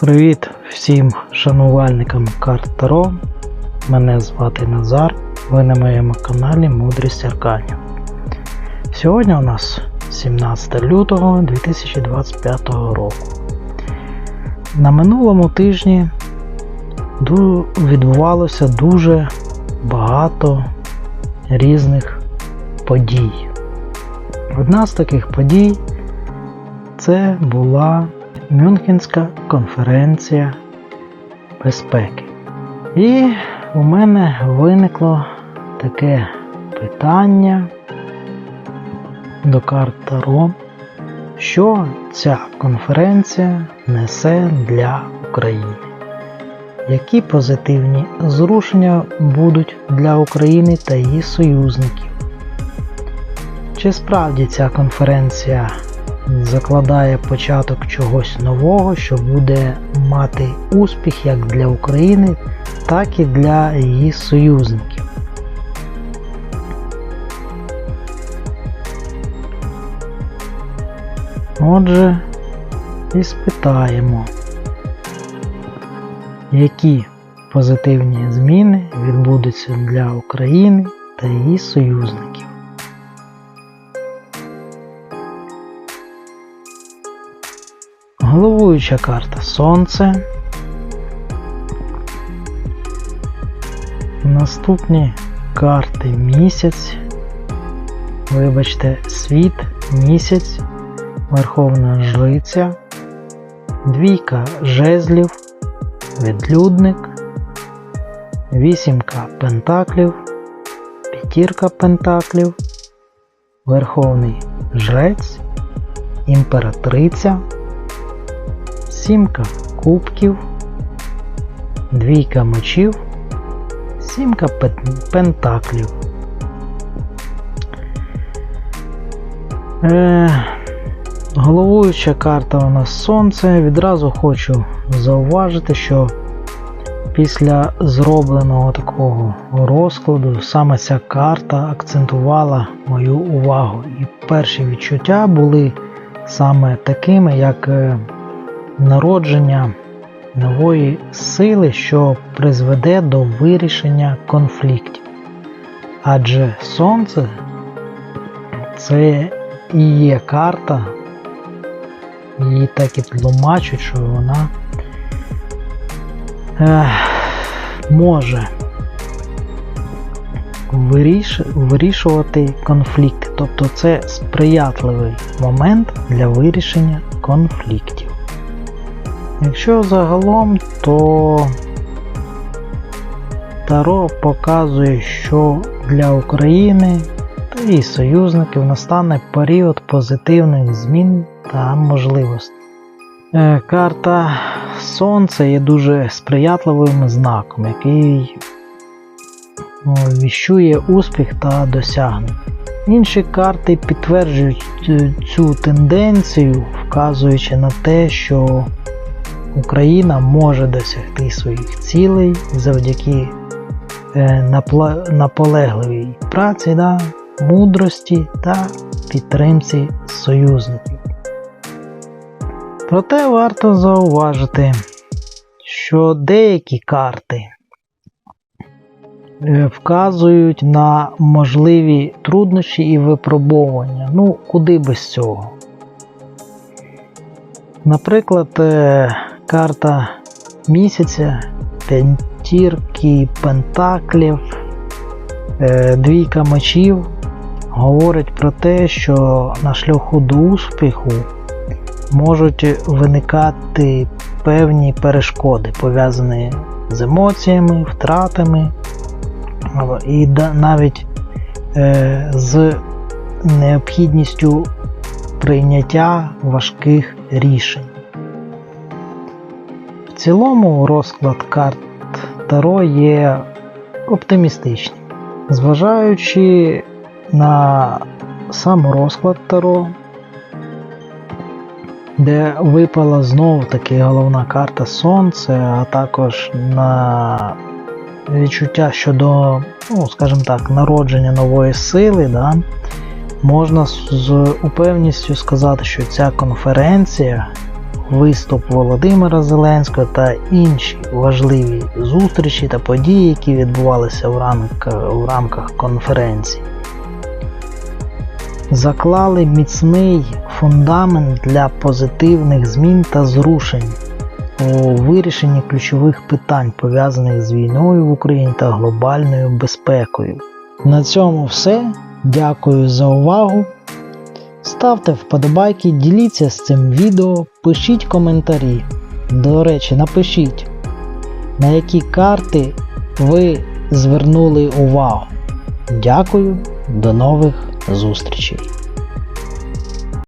Привіт всім шанувальникам карт Таро. Мене звати Назар. Ви на моєму каналі Мудрість Арканів. Сьогодні у нас 17 лютого 2025 року. На минулому тижні відбувалося дуже багато різних подій. Одна з таких подій це була Мюнхенська конференція безпеки. І у мене виникло таке питання до карт Таро, що ця конференція несе для України. Які позитивні зрушення будуть для України та її союзників? Чи справді ця конференція закладає початок чогось нового, що буде мати успіх як для України, так і для її союзників? Отже, і спитаємо, які позитивні зміни відбудуться для України та її союзників. Головуюча карта Сонце. Наступні карти місяць. Вибачте, світ, місяць, Верховна Жриця, Двійка жезлів, Відлюдник, Вісімка Пентаклів, П'ятірка Пентаклів, Верховний Жрець, Імператриця. Сімка кубків, двійка мечів, сімка пентаклів. Е, головуюча карта у нас сонце. Відразу хочу зауважити, що після зробленого такого розкладу саме ця карта акцентувала мою увагу. І перші відчуття були саме такими, як. Е, народження нової сили, що призведе до вирішення конфліктів. Адже Сонце це і є карта, її так і тлумачать, що вона ех, може виріш, вирішувати конфлікти. Тобто це сприятливий момент для вирішення конфліктів. Якщо загалом, то Таро показує, що для України та її союзників настане період позитивних змін та можливостей. Е, Карта Сонця є дуже сприятливим знаком, який віщує успіх та досягнення. Інші карти підтверджують е, цю тенденцію, вказуючи на те, що Україна може досягти своїх цілей завдяки е, наполегливій праці, да, мудрості та підтримці союзників. Проте варто зауважити, що деякі карти е, вказують на можливі труднощі і випробовування. Ну, куди без цього? Наприклад, е, карта місяця, п'ятірки пентаклів, е, двійка мечів говорить про те, що на шляху до успіху можуть виникати певні перешкоди, пов'язані з емоціями, втратами і навіть е, з необхідністю прийняття важких рішень. Цілому розклад карт Таро є оптимістичним. Зважаючи на сам розклад Таро, де випала знову таки головна карта Сонце, а також на відчуття щодо, ну, скажімо так, народження нової сили, да, Можна з упевністю сказати, що ця конференція, виступ Володимира Зеленського та інші важливі зустрічі та події, які відбувалися в рамках, в рамках конференції, заклали міцний фундамент для позитивних змін та зрушень у вирішенні ключових питань, пов'язаних з війною в Україні та глобальною безпекою. На цьому все. Дякую за увагу. Ставте вподобайки, діліться з цим відео, пишіть коментарі. До речі, напишіть, на які карти ви звернули увагу. Дякую, до нових зустрічей!